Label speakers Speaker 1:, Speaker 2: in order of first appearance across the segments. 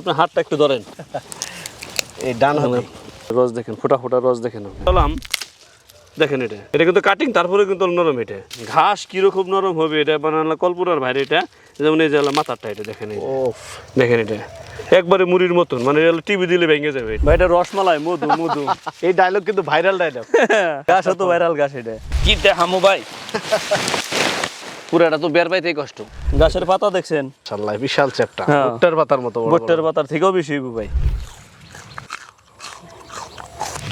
Speaker 1: আপনার হাতটা একটু ধরেন।
Speaker 2: এই ডান হাতে।
Speaker 1: রস দেখেন ফোটা ফোটা রস দেখেন। বললাম দেখেন এটা। এটা কিন্তু কাটিং তারপরে কিন্তু নরম এটা। ঘাস কীরকম নরম হবে এটা বানানো কল্পনার বাইরে এটা। যেমন এই যে হলো মাথারটা এটা দেখেন। দেখেন এটা। একবারে মুড়ির মতন মানে টিভি দিলে ভেঙে যাবে ভাই এটা রসমালাই মধু মধু।
Speaker 2: এই ডায়লগ কিন্তু ভাইরাল ডায়লগ
Speaker 1: গাছ তো ভাইরাল গাছ এটা।
Speaker 3: কি দেখামো ভাই?
Speaker 1: পুরাটা তো বের পাইতেই কষ্ট। গাছের পাতা দেখছেন?
Speaker 2: মাশাআল্লাহ বিশাল চ্যাপটা।
Speaker 1: হ্যাঁ।
Speaker 2: ভুট্টার পাতার মতো।
Speaker 1: ভুট্টার পাতার থেকেও বেশি ভাই।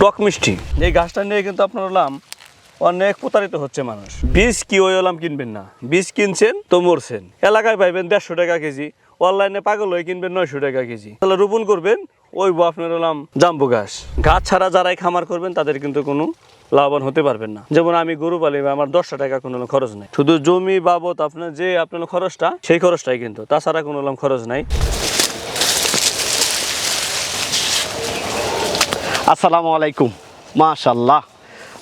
Speaker 1: টক মিষ্টি। এই গাছটা নিয়ে কিন্তু আপনার হলাম অনেক প্রতারিত হচ্ছে মানুষ। বীজ কি ওই হলাম কিনবেন না। বীজ কিনছেন তো মরছেন। এলাকায় পাইবেন দেড়শো টাকা কেজি। অনলাইনে পাগল হয়ে কিনবেন নয়শো টাকা কেজি। তাহলে রোপণ করবেন ওই আপনার হলাম জাম্বু গাছ। গাছ ছাড়া যারাই খামার করবেন তাদের কিন্তু কোনো লাভবান হতে পারবেন না। যেমন আমি গরু পালি, আমার দশটা টাকা কোনো খরচ নেই। শুধু জমি বাবদ আপনার যে আপনার খরচটা, সেই খরচটাই কিন্তু। তাছাড়া কোনো খরচ নাই।
Speaker 2: আসসালামু আলাইকুম। মাশাল্লাহ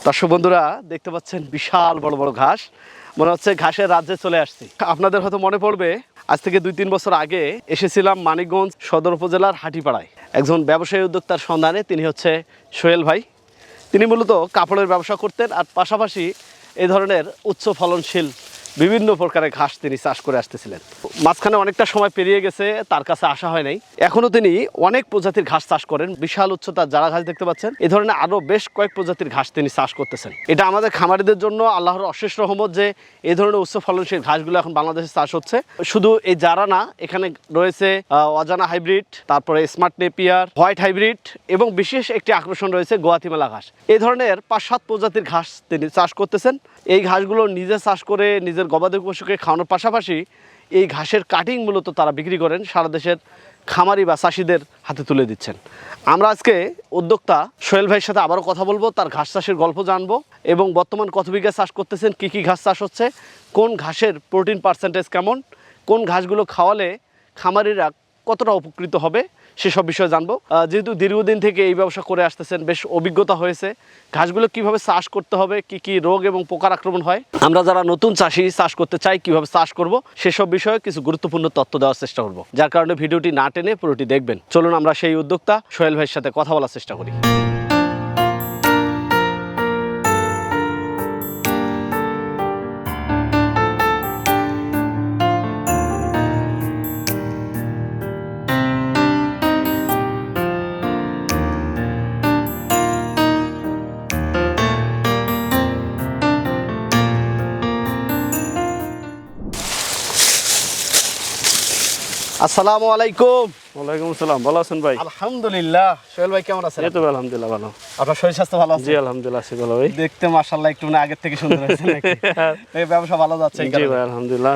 Speaker 2: দর্শক বন্ধুরা, দেখতে পাচ্ছেন বিশাল বড় বড় ঘাস। মনে হচ্ছে ঘাসের রাজ্যে চলে আসছি। আপনাদের হয়তো মনে পড়বে, আজ থেকে দুই তিন বছর আগে এসেছিলাম মানিকগঞ্জ সদর উপজেলার হাটিপাড়ায়। একজন ব্যবসায়ী উদ্যোক্তার সন্ধানে তিনি হচ্ছে সোহেল ভাই। তিনি মূলত কাপড়ের ব্যবসা করতেন আর পাশাপাশি এই ধরনের উচ্চ ফলনশীল বিভিন্ন প্রকারের ঘাস তিনি চাষ করে আসতেছিলেন। মাঝখানে অনেকটা সময় পেরিয়ে গেছে, তার কাছে আসা হয় নাই। এখনও তিনি অনেক প্রজাতির ঘাস চাষ করেন। বিশাল উচ্চতার যারা ঘাস দেখতে পাচ্ছেন। এই ধরনের আরও বেশ কয়েক প্রজাতির ঘাস তিনি চাষ করতেছেন। এটা আমাদের খামারিদের জন্য আল্লাহর অশেষ রহমত যে এই ধরনের উচ্চ ফলনশীল ঘাসগুলো এখন বাংলাদেশে চাষ হচ্ছে। শুধু এই যারা না, এখানে রয়েছে অজানা হাইব্রিড, তারপরে স্মার্ট নেপিয়ার, হোয়াইট হাইব্রিড, এবং বিশেষ একটি আকর্ষণ রয়েছে গোয়াতিমেলা ঘাস। এই ধরনের পাঁচ সাত প্রজাতির ঘাস তিনি চাষ করতেছেন। এই ঘাসগুলো নিজে চাষ করে নিজের গবাদি পশুকে খাওয়ানোর পাশাপাশি এই ঘাসের কাটিং মূলত তারা বিক্রি করেন, সারা দেশের খামারি বা চাষিদের হাতে তুলে দিচ্ছেন। আমরা আজকে উদ্যোক্তা সোহেল ভাইয়ের সাথে আবারও কথা বলব, তার ঘাস চাষের গল্প জানব এবং বর্তমান কত বিঘা চাষ করতেছেন, কী কী ঘাস চাষ হচ্ছে, কোন ঘাসের প্রোটিন পার্সেন্টেজ কেমন, কোন ঘাসগুলো খাওয়ালে খামারিরা কতটা উপকৃত হবে সেসব বিষয়ে জানব। যেহেতু দীর্ঘদিন থেকে এই ব্যবসা করে আসতেছেন, বেশ অভিজ্ঞতা হয়েছে। ঘাসগুলো কীভাবে চাষ করতে হবে, কি কি রোগ এবং পোকার আক্রমণ হয়, আমরা যারা নতুন চাষি, চাষ করতে চাই, কীভাবে চাষ করব, সেসব বিষয়ে কিছু গুরুত্বপূর্ণ তথ্য দেওয়ার চেষ্টা করব। যার কারণে ভিডিওটি না টেনে পুরোটি দেখবেন। চলুন আমরা সেই উদ্যোক্তা সোহেল ভাইয়ের সাথে কথা বলার চেষ্টা করি। আসসালামু আলাইকুম।
Speaker 1: ওয়ালাইকুম আসসালাম ভালো আছেন ভাই?
Speaker 2: আলহামদুলিল্লাহ। সোহেল ভাই কেমন আছেন?
Speaker 1: এই তো আলহামদুলিল্লাহ ভালো।
Speaker 2: আপনার শরীর স্বাস্থ্য ভালো আছে?
Speaker 1: জি আলহামদুলিল্লাহ আছি ভালো ভাই।
Speaker 2: দেখতে মাশাআল্লাহ একটু না আগের থেকে সুন্দর হয়েছে নাকি? এই ব্যবসা ভালো যাচ্ছে
Speaker 1: জি ভাই আলহামদুলিল্লাহ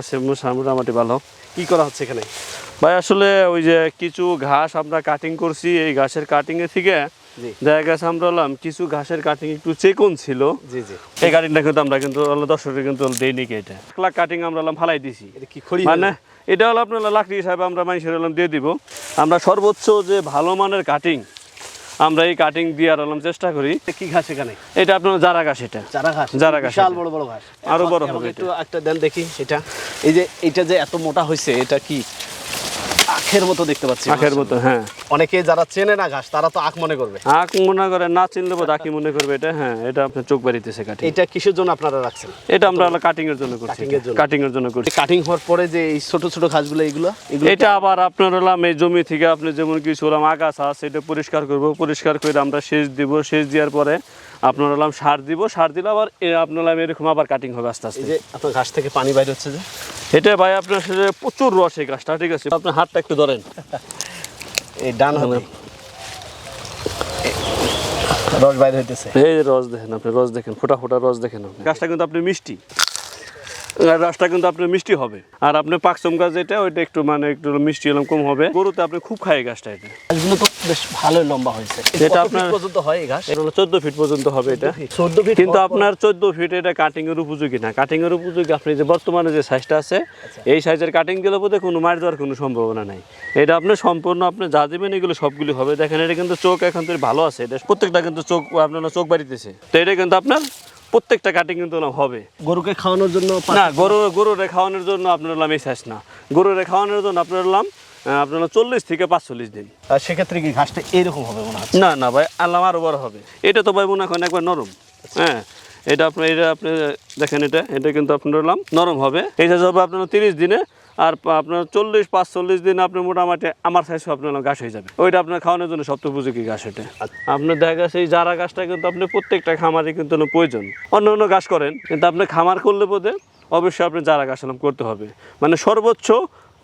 Speaker 1: মোটামুটি ভালো।
Speaker 2: কি করা হচ্ছে এখানে?
Speaker 1: ভাই আসলে ওই যে কিছু ঘাস আমরা কাটিং করছি এই ঘাসের কাটিং এর থেকে দেখা গেছে আমরা হলাম কিছু ঘাসের কাটিং একটু চেকন ছিল।
Speaker 2: জি জি।
Speaker 1: এই কাটিংটা কিন্তু আমরা কিন্তু দর্শকের কিন্তু দেইনি এটা। এক লাখ কাটিং আমরা হলাম ফালাই দিছি।
Speaker 2: এটা কি খড়ি
Speaker 1: মানে এটা হলো আপনার লাকড়ি হিসাবে আমরা মানুষের হলাম দিয়ে দিব। আমরা সর্বোচ্চ যে ভালো মানের কাটিং আমরা এই কাটিং দেওয়ার হলাম চেষ্টা করি।
Speaker 2: কি ঘাস এখানে?
Speaker 1: এটা আপনার জারা ঘাস এটা।
Speaker 2: চারা ঘাস।
Speaker 1: চারা ঘাস
Speaker 2: বিশাল বড় বড় ঘাস।
Speaker 1: আরও বড় হবে
Speaker 2: একটু একটা দেন দেখি এটা। এই যে এটা যে এত মোটা হয়েছে এটা কি আখের মতো দেখতে পাচ্ছি
Speaker 1: আখের মতো হ্যাঁ।
Speaker 2: অনেকে যারা চেনে না ঘাস তারা তো আখ মনে করবে।
Speaker 1: আখ মনে করে না চিনলে বোধ আঁকি মনে করবে এটা হ্যাঁ এটা আপনার চোখ বাড়িতেছে কাটিং
Speaker 2: এটা কিসের জন্য আপনারা রাখছেন?
Speaker 1: এটা আমরা কাটিং এর জন্য করছি। কাটিং এর জন্য। করছি।
Speaker 2: কাটিং হওয়ার পরে যে এই ছোট ছোট ঘাসগুলো এগুলো
Speaker 1: এটা আবার আপনার হলাম এই জমি থেকে আপনি যেমন কিছু হলাম আগাছা আছে এটা পরিষ্কার করব। পরিষ্কার করে আমরা সেচ দিব। সেচ দেওয়ার পরে আপনার হলাম সার দিব। সার দিলে আবার আপনার এরকম আবার কাটিং হবে আস্তে আস্তে।
Speaker 2: যে আপনার ঘাস থেকে পানি বাইরে হচ্ছে যে?
Speaker 1: এটা ভাই আপনার সাথে প্রচুর রস এই গাছটা ঠিক আছে? আপনার হাতটা একটু ধরেন।
Speaker 2: এই ডান হবে রস বাইরে হইতেছে।
Speaker 1: এই রস দেখেন আপনি রস দেখেন ফোটা ফোটা রস দেখেন গাছটা কিন্তু আপনি মিষ্টি। আর রসটা কিন্তু আপনার মিষ্টি হবে। আর আপনি পাকচম গাছ যেটা ওইটা একটু মানে একটু মিষ্টি হলাম কম হবে। গরুতে আপনি খুব খায় এই গাছটা এটা।
Speaker 2: গাছগুলো তো বেশ লম্বা হয়েছে।
Speaker 1: এটা আপনার-
Speaker 2: আপনার পর্যন্ত হয় এই ঘাস
Speaker 1: এটা চোদ্দ ফিট পর্যন্ত হবে এটা।
Speaker 2: চোদ্দ ফিট
Speaker 1: কিন্তু আপনার চোদ্দ ফিট এটা কাটিং এর উপযোগী না। কাটিং এর উপযোগী আপনি যে বর্তমানে যে সাইজটা আছে এই সাইজের কাটিং দিলে বোধহয় কোনো মার দেওয়ার কোনো সম্ভাবনা নাই। এটা আপনি সম্পূর্ণ আপনি যা দেবেন এগুলো সবগুলি হবে। দেখেন এটা কিন্তু চোখ এখন তো ভালো আছে। এটা প্রত্যেকটা কিন্তু চোখ আপনার চোখ বাড়িতেছে। তো এটা কিন্তু আপনার প্রত্যেকটা কাটিং কিন্তু হবে।
Speaker 2: গরুকে খাওয়ানোর জন্য
Speaker 1: না গরু গরুরে খাওয়ানোর জন্য আপনার লাম এই সাইজ না। গরুরে খাওয়ানোর জন্য আপনার লাম আপনার চল্লিশ থেকে পাঁচচল্লিশ দিন।
Speaker 2: আর সেক্ষেত্রে কি ঘাসটা এইরকম হবে মনে হয়
Speaker 1: না না ভাই আল্লাহ আরও বড় হবে। এটা তো ভাই মনে করেন একবার নরম। হ্যাঁ এটা আপনার এটা আপনি দেখেন এটা এটা কিন্তু আপনার লাম নরম হবে। এটা হবে আপনার তিরিশ দিনে আর আপনার চল্লিশ পাঁচ চল্লিশ দিন আপনার মোটামুটি আমার সাইজ আপনার গাছ হয়ে যাবে। ওইটা আপনার খাওয়ানোর জন্য সবচেয়ে উপযোগী গাছ এটা আপনার দেখা গেছে এই জারা গাছটা কিন্তু আপনি প্রত্যেকটা খামারে কিন্তু প্রয়োজন। অন্য অন্য গাছ করেন কিন্তু আপনি খামার করলে বোধে অবশ্যই আপনি জারা গাছ করতে হবে। মানে সর্বোচ্চ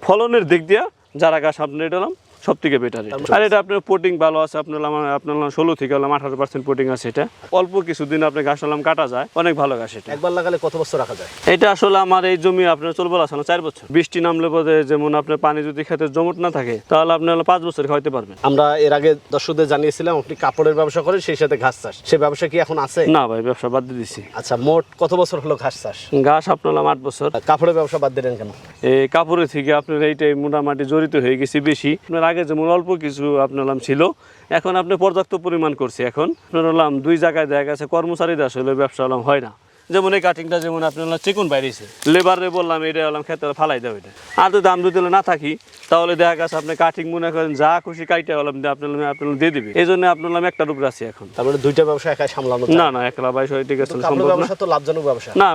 Speaker 1: ফলনের দিক দিয়ে যারা গাছ আপনি এটা সব থেকে বেটার আর এটা আপনার পোটিং ভালো আছে আপনার আমার আপনার ষোলো থেকে হলাম আঠারো পার্সেন্ট পোটিং আছে এটা। অল্প কিছুদিন আপনি গাছ হলাম কাটা যায় অনেক ভালো গাছ এটা।
Speaker 2: একবার লাগালে কত বছর রাখা যায়?
Speaker 1: এটা আসলে আমার এই জমি আপনার চলবে আসলে চার বছর। বৃষ্টি নামলে বোধ যেমন আপনার পানি যদি খেতে জমট না থাকে তাহলে আপনি পাঁচ বছর খাইতে পারবেন।
Speaker 2: আমরা এর আগে দর্শকদের জানিয়েছিলাম আপনি কাপড়ের ব্যবসা করেন সেই সাথে ঘাস চাষ। সেই ব্যবসা কি এখন আছে?
Speaker 1: না ভাই ব্যবসা বাদ দিয়ে দিছি।
Speaker 2: আচ্ছা মোট কত বছর হলো ঘাস চাষ?
Speaker 1: গাছ আপনার আট বছর।
Speaker 2: কাপড়ের ব্যবসা বাদ দিলেন কেন?
Speaker 1: এই কাপড়ের থেকে আপনার এইটাই মোটামুটি জড়িত হয়ে গেছি বেশি। আপনার আগে যেমন অল্প কিছু আপনার নাম ছিল, এখন আপনি পর্যাপ্ত পরিমাণ করছে। এখন আপনার নাম দুই জায়গায় দেখা গেছে, কর্মচারীদের আসলে ব্যবসা হয় না। যেমন এই কাটিংটা যেমন আপনার চিকুন বাইরেছে লেবারে বললাম এটা হলাম খেতে ফালাই দেওয়া এটা। আর যদি দাম যদি না থাকি তাহলে দেখা গেছে আপনি কাটিং মনে করেন যা খুশি কাইটে হলাম আপনার আপনার দিয়ে দিবে। এই জন্য আপনার হলাম একটা রূপ আছি এখন।
Speaker 2: তারপরে দুইটা ব্যবসা একাই সামলানো
Speaker 1: না না একলা বাইশ হয় ঠিক আছে
Speaker 2: কাপড়ের
Speaker 1: সম্ভব না।
Speaker 2: ব্যবসা তো লাভজনক ব্যবসা।
Speaker 1: না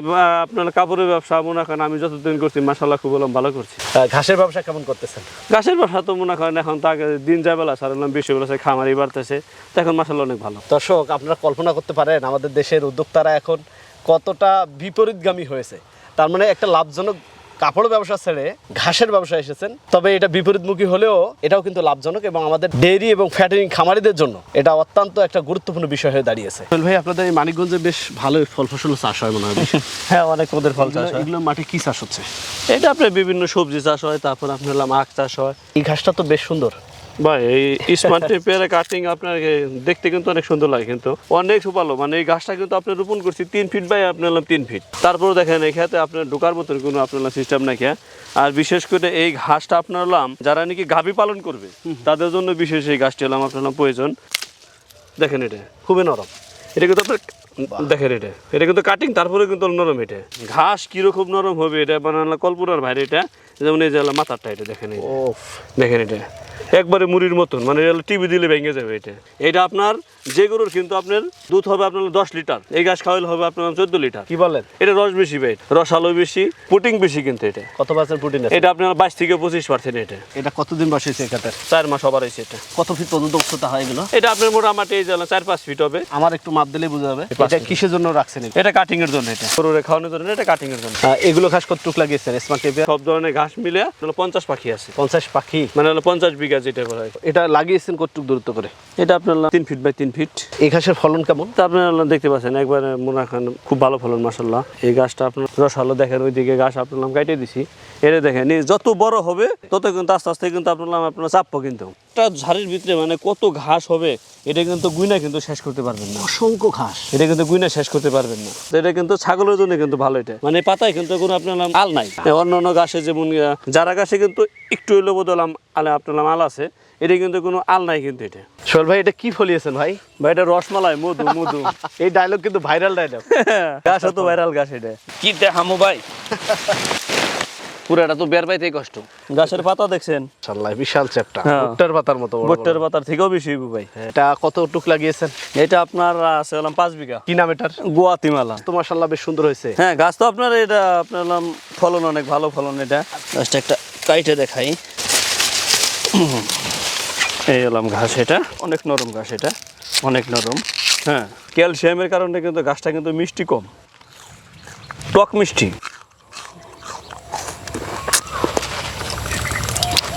Speaker 1: আপনার কাপড়ের ব্যবসা মনে করেন আমি যতদিন করছি মাসাল্লাহ খুব হলাম ভালো করছি।
Speaker 2: ঘাসের ব্যবসা কেমন করতেছেন?
Speaker 1: ঘাসের ব্যবসা তো মনে করেন এখন তো আগে দিন যায় বেলা সারলাম বেশি বেলা খামারি বাড়তেছে। তো এখন মাসাল্লাহ অনেক ভালো।
Speaker 2: দর্শক আপনারা কল্পনা করতে পারেন আমাদের দেশের উদ্যোক্তারা এখন কতটা বিপরীতগামী হয়েছে। তার মানে একটা লাভজনক কাপড় ব্যবসা ছেড়ে ঘাসের ব্যবসা এসেছেন। তবে এটা বিপরীতমুখী হলেও এটাও কিন্তু লাভজনক এবং আমাদের ডেইরি এবং ফ্যাটারিং খামারিদের জন্য এটা অত্যন্ত একটা গুরুত্বপূর্ণ বিষয় হয়ে দাঁড়িয়েছে। ভাই আপনাদের এই মানিকগঞ্জে বেশ ভালো ফল ফসল চাষ হয় মনে হয়
Speaker 1: হ্যাঁ অনেক ওদের ফল চাষ হয়।
Speaker 2: এগুলো মাঠে কি চাষ হচ্ছে?
Speaker 1: এটা আপনার বিভিন্ন সবজি চাষ হয় তারপর আপনার হলাম আখ চাষ হয়।
Speaker 2: এই ঘাসটা তো বেশ সুন্দর।
Speaker 1: ভাই এই স্মার্ট টেপের কাটিং আপনার দেখতে কিন্তু অনেক সুন্দর লাগে কিন্তু। অনেক ভালো মানে এই গাছটা কিন্তু আপনি রোপণ করছি তিন ফিট বাই আপনার তিন ফিট তারপর দেখেন এই খেতে আপনার ঢোকার মতন কোনো আপনার সিস্টেম নাই খেয়া আর বিশেষ করে এই ঘাসটা আপনার হলাম যারা নাকি গাভী পালন করবে তাদের জন্য বিশেষ এই গাছটি হলাম আপনার প্রয়োজন। দেখেন এটা
Speaker 2: খুবই নরম।
Speaker 1: এটা কিন্তু আপনার দেখেন এটা এটা কিন্তু কাটিং তারপরে কিন্তু নরম এটা। ঘাস কীরকম নরম হবে এটা বানানো কল্পনার বাইরে এটা যেমন এই যে মাথারটা এটা দেখেন দেখেন এটা। একবারে মুড়ির মতন মানে টিভি দিলে ভেঙে যাবে এটা। এটা আপনার যে গরুর কিন্তু আপনার দুধ হবে আপনার দশ লিটার এই গাছ খাওয়াইলে হবে আপনার চোদ্দ লিটার।
Speaker 2: কি বলেন?
Speaker 1: এটা রস বেশি ভাই রস আলো বেশি পুটিং বেশি কিন্তু এটা।
Speaker 2: কত পার্সেন্ট প্রোটিন
Speaker 1: এটা আপনার বাইশ থেকে পঁচিশ পার্সেন্ট এটা।
Speaker 2: এটা কতদিন বসেছে এখানে
Speaker 1: চার মাস হবার হয়েছে এটা।
Speaker 2: কত ফিট পর্যন্ত উচ্চতা হয় এগুলো?
Speaker 1: এটা আপনার মোটামুটি এই যে চার পাঁচ ফিট হবে।
Speaker 2: আমার একটু মাপ দিলেই বোঝা যাবে। এটা কিসের জন্য রাখছেন এটা?
Speaker 1: এটা কাটিং এর জন্য এটা। গরুরে খাওয়ানোর জন্য এটা কাটিং এর জন্য
Speaker 2: এগুলো ঘাস কতটুক লাগিয়েছেন? স্মার্ট
Speaker 1: সব ধরনের ঘাস মিলে পঞ্চাশ পাখি আছে।
Speaker 2: পঞ্চাশ পাখি।
Speaker 1: মানে হলো পঞ্চাশ বিঘা যেটা বলা হয়।
Speaker 2: এটা লাগিয়েছেন কতটুক দূরত্ব করে?
Speaker 1: এটা আপনার তিন ফিট বাই তিন ফিট
Speaker 2: এই ঘাসের ফলন কেমন?
Speaker 1: তা আপনার দেখতে পাচ্ছেন একবারে মনে রাখেন খুব ভালো ফলন মাসাল্লাহ এই গাছটা আপনার রসালো দেখেন ওইদিকে গাছ আপনার কাটিয়ে দিছি। এটা দেখেন যত বড় হবে তত কিন্তু আস্তে আস্তে কিন্তু আপনার আপনার চাপবো কিন্তু। একটা ঝাড়ির ভিতরে মানে কত ঘাস হবে এটা কিন্তু গুইনা কিন্তু শেষ করতে পারবেন না।
Speaker 2: অসংখ্য ঘাস।
Speaker 1: এটা কিন্তু গুইনা শেষ করতে পারবেন না। এটা কিন্তু ছাগলের জন্য কিন্তু ভালো এটা। মানে পাতায় কিন্তু কোনো আপনার নাম আল নাই। অন্য অন্য গাছে যেমন যারা গাছে কিন্তু একটু হইল বদলাম আলে আপনার নাম আল আছে এটা কিন্তু কোনো আল নাই কিন্তু এটা।
Speaker 2: সোহেল ভাই এটা কি ফলিয়েছেন ভাই?
Speaker 1: ভাই এটা রসমালাই মধু মধু।
Speaker 2: এই ডায়লগ কিন্তু ভাইরাল ডায়লগ
Speaker 1: গাছ তো ভাইরাল গাছ এটা। কি দেখামো ভাই? পুরাটা তো বের পাইতেই কষ্ট। গাছের পাতা দেখছেন?
Speaker 2: মাশাআল্লাহ বিশাল চ্যাপটা। ভুট্টার পাতার মতো বড়।
Speaker 1: ভুট্টার পাতার থেকেও বেশি হইব ভাই।
Speaker 2: এটা কতটুক লাগিয়েছেন?
Speaker 1: এটা আপনার আছে হলাম পাঁচ বিঘা।
Speaker 2: কি নাম এটার?
Speaker 1: গোয়াতিমালা।
Speaker 2: তো মাশাআল্লাহ বেশ সুন্দর হয়েছে।
Speaker 1: হ্যাঁ গাছ তো আপনার এটা আপনার ফলন অনেক ভালো ফলন এটা। গাছটা একটা কাইটে দেখাই। এই হলাম ঘাস এটা। অনেক নরম ঘাস এটা। অনেক নরম। হ্যাঁ ক্যালসিয়ামের কারণে কিন্তু গাছটা কিন্তু মিষ্টি কম। টক মিষ্টি।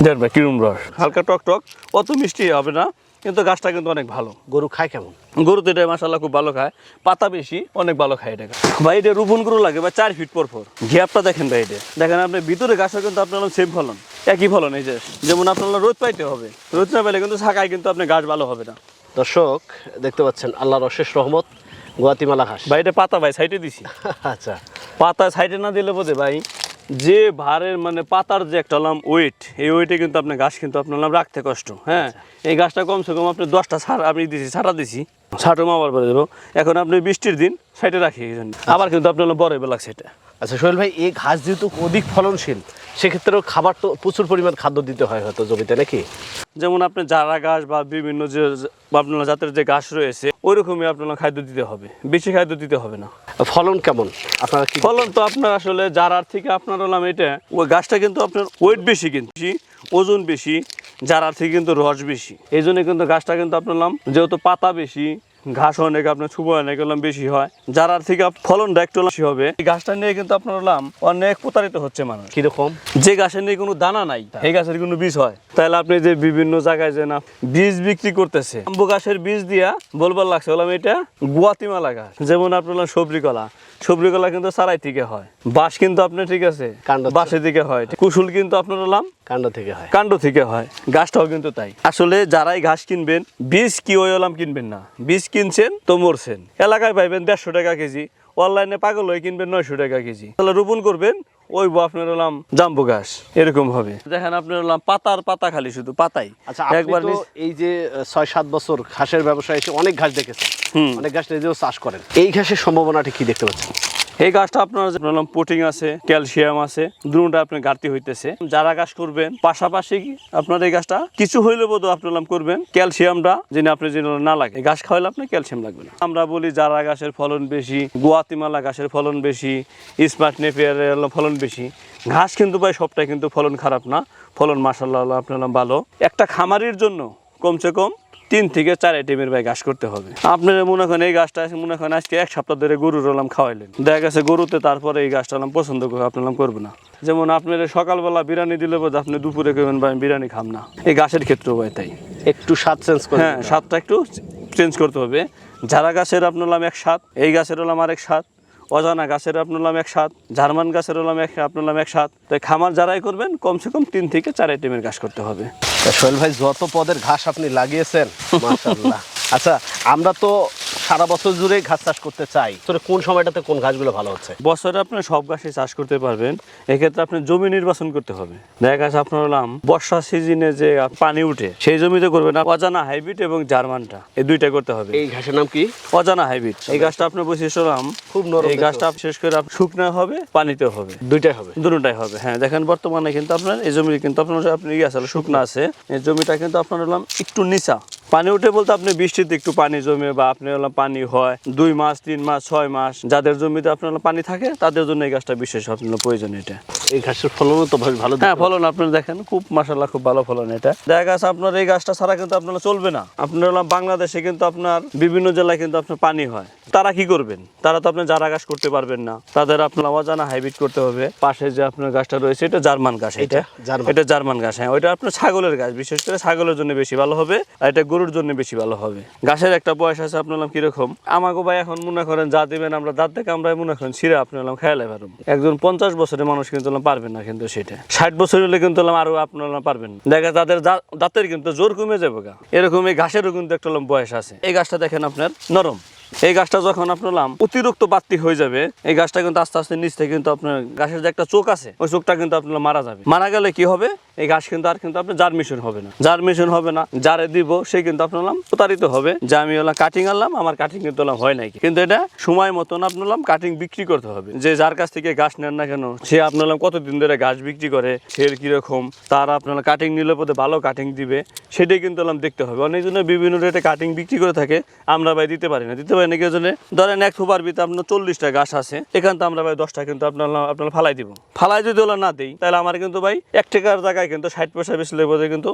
Speaker 1: দেখ ভাই কিরম রস। হালকা টক টক। অত মিষ্টি হবে না কিন্তু গাছটা কিন্তু অনেক ভালো।
Speaker 2: গরু খায় কেমন?
Speaker 1: গরু তো এটা মাসাল্লাহ খুব ভালো খায়। পাতা বেশি অনেক ভালো খায় এটা ভাই এটা রোপণ গরু লাগে বা চার ফিট পর পর। গ্যাপটা দেখেন ভাই এটা। দেখেন আপনি ভিতরে গাছও কিন্তু আপনার সেম ফলন। একই ফলন এই যে যেমন আপনার রোদ পাইতে হবে। রোদ না পেলে কিন্তু ছাকায় কিন্তু আপনার গাছ ভালো হবে না।
Speaker 2: দর্শক দেখতে পাচ্ছেন আল্লাহর অশেষ রহমত গুয়াতিমালা ঘাস।
Speaker 1: ভাই এটা পাতা ভাই সাইডে দিছি।
Speaker 2: আচ্ছা।
Speaker 1: পাতা সাইডে না দিলে বোধে ভাই যে ভারের মানে পাতার যে একটা হলাম ওয়েট এই ওয়েটে কিন্তু আপনার গাছ কিন্তু আপনার হলাম রাখতে কষ্ট হ্যাঁ? এই গাছটা কমসে কম আপনি দশটা সার আমি দিছি সারা দিছি। ছাটো মাবার পরে দেবো। এখন আপনি বৃষ্টির দিন সাইডে রাখি এই জন্য। আবার কিন্তু আপনার বড় বেলা সেটা
Speaker 2: আচ্ছা সোহেল ভাই এই ঘাস যেহেতু অধিক ফলনশীল সেক্ষেত্রেও খাবার তো প্রচুর পরিমাণ খাদ্য দিতে হয় হয়তো জমিতে নাকি?
Speaker 1: যেমন আপনি জারা ঘাস বা বিভিন্ন যে আপনার জাতের যে ঘাস রয়েছে ওইরকমই আপনার খাদ্য দিতে হবে। বেশি খাদ্য দিতে হবে না।
Speaker 2: ফলন কেমন? আপনারা কি
Speaker 1: ফলন তো আপনার আসলে জারার থেকে আপনার হলাম এটা ওই গাছটা কিন্তু আপনার ওয়েট বেশি কিন্তু ওজন বেশি জারার থেকে কিন্তু রস বেশি। এই জন্য কিন্তু গাছটা কিন্তু আপনার যেহেতু পাতা বেশি ঘাস অনেক আপনার ছুবো অনেক হলাম বেশি হয়। জারার থেকে ফলনটা একটু বেশি হবে। এই গাছটা নিয়ে কিন্তু আপনার হলাম অনেক প্রতারিত হচ্ছে মানুষ।
Speaker 2: কীরকম?
Speaker 1: যে গাছের নিয়ে কোনো দানা নাই এই গাছের কোনো বীজ হয়। তাহলে আপনি যে বিভিন্ন জায়গায় যে না বীজ বিক্রি করতেছে আম্বু গাছের বীজ দিয়া বলবার লাগছে বললাম এটা গুয়াতিমালা গাছ যেমন আপনার সবরি কলা সবরি কলা কিন্তু সারাই থেকে হয়। বাঁশ কিন্তু আপনার ঠিক আছে বাঁশের দিকে হয়। কুশুল কিন্তু আপনার হলাম
Speaker 2: কাণ্ড থেকে হয়।
Speaker 1: কাণ্ড থেকে হয়। গাছটাও কিন্তু তাই। আসলে যারাই ঘাস কিনবেন বীজ কি কিনবেন না। বীজ কিনছেন তো মরছেন। এলাকায় পাইবেন দেড়শো টাকা কেজি অনলাইনে পাগল হয়ে কিনবেন নয়শো টাকা কেজি। তাহলে রোপণ করবেন ওই আপনার হলাম জাম্বু ঘাস। এরকম হবে। দেখেন আপনার হলাম পাতার পাতা খালি শুধু পাতাই।
Speaker 2: আচ্ছা
Speaker 1: একবার
Speaker 2: এই যে ছয় সাত বছর ঘাসের ব্যবসায় এসে অনেক ঘাস দেখেছেন। অনেক ঘাস নিজেও চাষ করেন। এই ঘাসের সম্ভাবনাটা কি দেখতে পাচ্ছেন?
Speaker 1: এই গাছটা আপনার প্রোটিন আছে, ক্যালসিয়াম আছে, দুটা আপনার ঘাটতি হইতেছে। যারা গাছ করবেন, পাশাপাশি আপনার এই গাছটা কিছু হইলে বোধ আপনার করবেন, ক্যালসিয়ামটা যিনি আপনি যেন না লাগে। গাছ খাওয়াইলে আপনার ক্যালসিয়াম লাগবে না। আমরা বলি যারা গাছের ফলন বেশি, গুয়াতিমালা গাছের ফলন বেশি, স্মার্ট নেপিয়ারের ফলন বেশি, ঘাস কিন্তু ভাই সবটাই কিন্তু ফলন খারাপ না। ফলন মাসাল্লাহ আপনার ভালো। একটা খামারির জন্য কমসে কম তিন থেকে চার আইটেমের ভাই ঘাস করতে হবে। আপনার মনে করেন এই গাছটা মনে করেন আজকে এক সপ্তাহ ধরে গরুর হলাম খাওয়াইলেন। দেখা গেছে গরুতে তারপরে এই গাছটা হলাম পছন্দ করে আপনার করবে না। যেমন আপনার সকালবেলা বিরিয়ানি দিলে বোধ আপনি দুপুরে কেবেন ভাই বিরিয়ানি খাম না। এই গাছের ক্ষেত্রেও ভাই তাই।
Speaker 2: একটু স্বাদ চেঞ্জ করে
Speaker 1: হ্যাঁ স্বাদটা একটু চেঞ্জ করতে হবে। যারা গাছের আপনার হলাম এক স্বাদ এই গাছের হলাম আরেক স্বাদ। অজানা গাছের আপনার নাম এক সাত জার্মান গাছের নাম এক আপনার নাম এক সাত তাই খামার যারাই করবেন, কমসে কম তিন থেকে চার আইটেমের ঘাস করতে হবে।
Speaker 2: শৈল ভাই, যত পদের ঘাস আপনি লাগিয়েছেন আচ্ছা আমরা তো সারা বছর জুড়ে ঘাস চাষ করতে চাই। তোর কোন সময়টাতে কোন ঘাসগুলো ভালো হচ্ছে?
Speaker 1: বছরে আপনি সব গাছই চাষ করতে পারবেন। এক্ষেত্রে আপনি জমি নির্বাচন করতে হবে। দেখা গেছে আপনার হলাম বর্ষা সিজনে যে পানি উঠে সেই জমিতে করবেন না অজানা হাইব্রিড এবং জার্মানটা এই দুইটা করতে হবে।
Speaker 2: এই ঘাসের নাম কি?
Speaker 1: অজানা হাইব্রিড। এই গাছটা আপনার বৈশিষ্ট্য হলাম
Speaker 2: খুব নরম
Speaker 1: এই গাছটা শেষ করে শুকনা হবে পানিতে হবে।
Speaker 2: দুইটাই হবে।
Speaker 1: দুটোটাই হবে হ্যাঁ দেখেন বর্তমানে কিন্তু আপনার এই জমি কিন্তু আপনার আপনি ইয়ে আছে শুকনা আছে। এই জমিটা কিন্তু আপনার হলাম একটু নিচা। পানি উঠে বলতে আপনি বৃষ্টিতে একটু পানি জমে বা আপনি পানি হয়, দুই মাস, তিন মাস, ছয় মাস, যাদের জমিতে আপনার পানি থাকে, তাদের জন্য এই গাছটা বিশেষ আপনার প্রয়োজন এটা।
Speaker 2: এই ঘাসের ফলনও তো বেশ ভালো
Speaker 1: হ্যাঁ ফলন আপনার দেখেন খুব মাসাল্লাহ খুব ভালো ফলন এটা। দেখা গেছে আপনার এই গাছটা ছাড়া কিন্তু আপনার চলবে না। আপনার বাংলাদেশে কিন্তু আপনার বিভিন্ন জেলায় কিন্তু আপনার পানি হয়। তারা কি করবেন? তারা তো আপনার জারা গাছ করতে পারবেন না। তাদের আপনার অজানা হাইব্রিড করতে হবে। পাশে যে আপনার গাছটা রয়েছে এটা জার্মান গাছ এটা
Speaker 2: এটা। জার্মান।
Speaker 1: গাছ হ্যাঁ ওইটা আপনার ছাগলের গাছ বিশেষ করে ছাগলের জন্য বেশি ভালো হবে আর এটা গরুর জন্য বেশি ভালো হবে। গাছের একটা বয়স আছে আপনার কীরকম? আমাকে ভাই এখন মনে করেন যা দিবেন আমরা দাঁত থেকে আমরা মনে করেন ছিঁড়ে আপনার খেয়ালে পারব একজন পঞ্চাশ বছরের মানুষ কিন্তু হলাম পারবেন না কিন্তু সেটা। ষাট বছর হলে কিন্তু আরও আপনারা পারবেন। দেখা তাদের দাঁতের কিন্তু জোর কমে যাবে গা। এরকম এই ঘাসেরও কিন্তু একটা বয়স আছে। এই গাছটা দেখেন আপনার নরম। এই গাছটা যখন আপনার অতিরিক্ত বাত্তি হয়ে যাবে, এই গাছটা কিন্তু আস্তে আস্তে নিচ থেকে কিন্তু আপনার গাছের যে একটা চোখ আছে, ওই চোখটা কিন্তু আপনার মারা যাবে। মারা গেলে কি হবে? এই গাছ কিন্তু আর কিন্তু আপনার জার্মিশন হবে না। জার্মিশন হবে না। যারে দিব, সে কিন্তু আপনার প্রতারিত হবে। যে আমি হলাম কাটিং আনলাম, আমার কাটিং কিন্তু হয় নাই। কিন্তু এটা সময় মতন আপনার কাটিং বিক্রি করতে হবে। যে যার কাছ থেকে গাছ নেন না কেন, সে আপনার কতদিন ধরে গাছ বিক্রি করে সে কীরকম, তার আপনার কাটিং নিলে পথে ভালো কাটিং দিবে, সেটাই কিন্তু হলাম দেখতে হবে। অনেক জন্য বিভিন্ন রেটে কাটিং বিক্রি করে থাকে, আমরা ভাই দিতে পারি না। দিতে পারি না কেউ জন্য ধরেন এক থোপার ভিতরে আপনার চল্লিশটা গাছ আছে, এখান তো আমরা ভাই দশটা কিন্তু আপনার আপনার ফালাই দিব। ফালাই যদি ওলা না দিই, তাহলে আমার কিন্তু ভাই এক টাকার জায়গায় কিন্তু ষাট পয়সা বেশি লেগে কিন্তু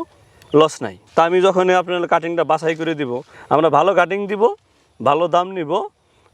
Speaker 1: লস নাই। তা আমি যখন আপনার কাটিংটা বাছাই করে দিব, আমরা ভালো কাটিং দিব, ভালো দাম নিব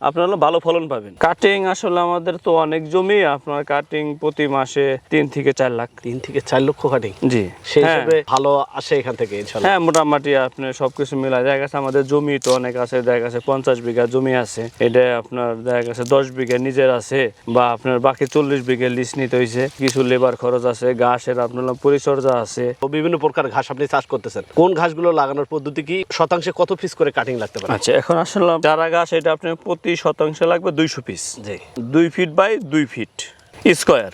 Speaker 1: আপনার ভালো ফলন পাবেন। কাটিং আসলে আমাদের তো অনেক জমি আপনার কাটিং প্রতি মাসে তিন থেকে চার লাখ।
Speaker 2: তিন থেকে চার লক্ষ কাটিং
Speaker 1: জি।
Speaker 2: সেই
Speaker 1: হ্যাঁ।
Speaker 2: হিসেবে ভালো আসে এখান থেকে
Speaker 1: হ্যাঁ মোটামুটি আপনার সবকিছু মিলা দেখা গেছে আমাদের জমি তো অনেক আছে দেখা গেছে পঞ্চাশ বিঘা জমি আছে। এটা আপনার দেখা গেছে দশ বিঘা নিজের আছে বা আপনার বাকি চল্লিশ বিঘা লিজ নিতে হয়েছে কিছু লেবার খরচ আছে ঘাসের আপনার পরিচর্যা আছে।
Speaker 2: বিভিন্ন প্রকার ঘাস আপনি চাষ করতেছেন। কোন ঘাসগুলো লাগানোর পদ্ধতি কি? শতাংশে কত পিস করে কাটিং লাগতে পারে?
Speaker 1: আচ্ছা এখন আসলে চারা গাছ এটা আপনার প্রতি শতাংশে লাগবে দুইশো পিস
Speaker 2: জি।
Speaker 1: দুই ফিট বাই দুই ফিট স্কোয়ার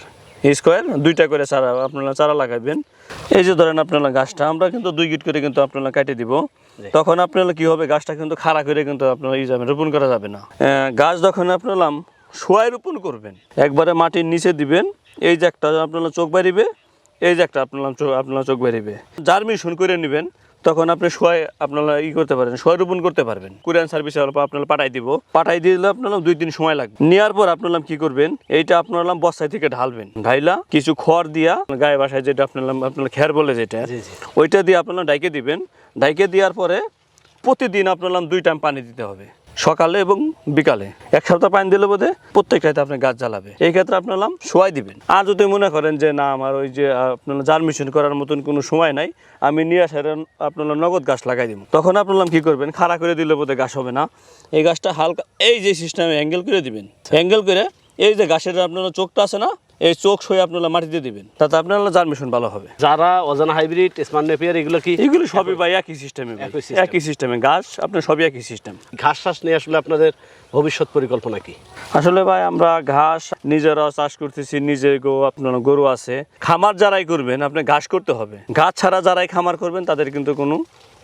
Speaker 1: স্কোয়ার দুইটা করে চারা আপনারা চারা লাগাবেন। এই যে ধরেন আপনারা গাছটা আমরা কিন্তু দুই গিট করে কিন্তু আপনারা কেটে দিব। তখন আপনারা কি হবে গাছটা কিন্তু খাড়া করে কিন্তু আপনারা ই যাবে রোপণ করা যাবে না। গাছ যখন আপনার শোয়াই রোপণ করবেন। একবারে মাটির নিচে দিবেন। এই যে একটা আপনার চোখ বাড়িবে এই যে একটা আপনার আপনার চোখ বাড়িবে। জার্মিশন করে নেবেন। তখন আপনি সোয়াই আপনারা ই করতে পারেন সোয়া রোপণ করতে পারবেন। কুরিয়ান সার্ভিসে অল্প আপনারা পাঠাই দিব। পাঠাই দিলে আপনার দুই দিন সময় লাগবে। নেওয়ার পর আপনার কি করবেন? এইটা আপনার বস্তায় থেকে ঢালবেন। ঢাইলা কিছু খড় দিয়া গায়ে বাসায় যেটা আপনার আপনার খের বলে যেটা। ওইটা দিয়ে আপনারা ডাইকে দিবেন। ডাইকে দেওয়ার পরে প্রতিদিন আপনার দুই টাইম পানি দিতে হবে। সকালে এবং বিকালে। এক সপ্তাহ পানি দিলে বোধে প্রত্যেকটাতে আপনি গাছ জ্বালাবে। এই ক্ষেত্রে আপনার নাম শোয়াই দিবেন। আর যদি মনে করেন যে, না, আমার ওই যে আপনার জার্মিশন করার মতন কোনো সময় নাই, আমি নিয়ে আসার আপনার নগদ গাছ লাগাই দিব। তখন আপনার কি করবেন? খাড়া করে দিলে বোধে গাছ হবে না। এই গাছটা হালকা, এই যে সিস্টেমে অ্যাঙ্গেল করে দিবেন। অ্যাঙ্গেল করে এই যে গাছের আপনার চোখটা আছে না এই চোখ সই আপনারা মাটিতে দিবেন। তাতে আপনার জার্মিশন ভালো হবে।
Speaker 2: যারা অজানা হাইব্রিড স্মার্ট নেপিয়ার এগুলো কি
Speaker 1: এগুলো সবই ভাই একই সিস্টেমে
Speaker 2: একই
Speaker 1: সিস্টেমে গাছ আপনার সবই একই সিস্টেম
Speaker 2: ঘাস টাস নিয়ে আসলে আপনাদের ভবিষ্যৎ পরিকল্পনা কি?
Speaker 1: আসলে ভাই আমরা ঘাস নিজেরাও চাষ করতেছি নিজে গো আপনার গরু আছে। খামার যারাই করবেন আপনি ঘাস করতে হবে। ঘাস ছাড়া যারাই খামার করবেন তাদের কিন্তু কোনো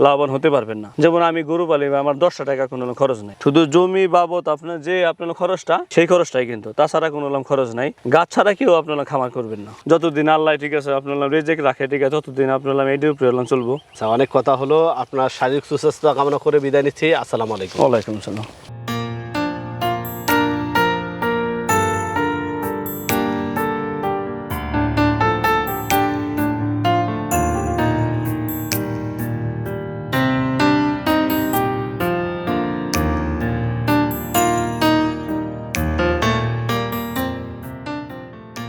Speaker 1: লাভবান হতে পারবেন না। যেমন আমি গরু পালি আমার দশটা টাকা কোনো খরচ নাই। শুধু জমি বাবদ আপনার যে আপনার খরচটা সেই খরচটাই কিন্তু। তাছাড়া কোনো খরচ নাই। গাছ ছাড়া কেউ আপনারা খামার করবেন না। যতদিন আল্লাহ ঠিক আছে আপনার রেজেক রাখে ঠিক আছে ততদিন আপনার এইটির উপরে চলবো।
Speaker 2: আচ্ছা, অনেক কথা হলো। আপনার শারীরিক সুস্বাস্থ্য কামনা করে বিদায় নিচ্ছি। আসসালামু আলাইকুম।
Speaker 1: ওয়ালাইকুম আসসালাম।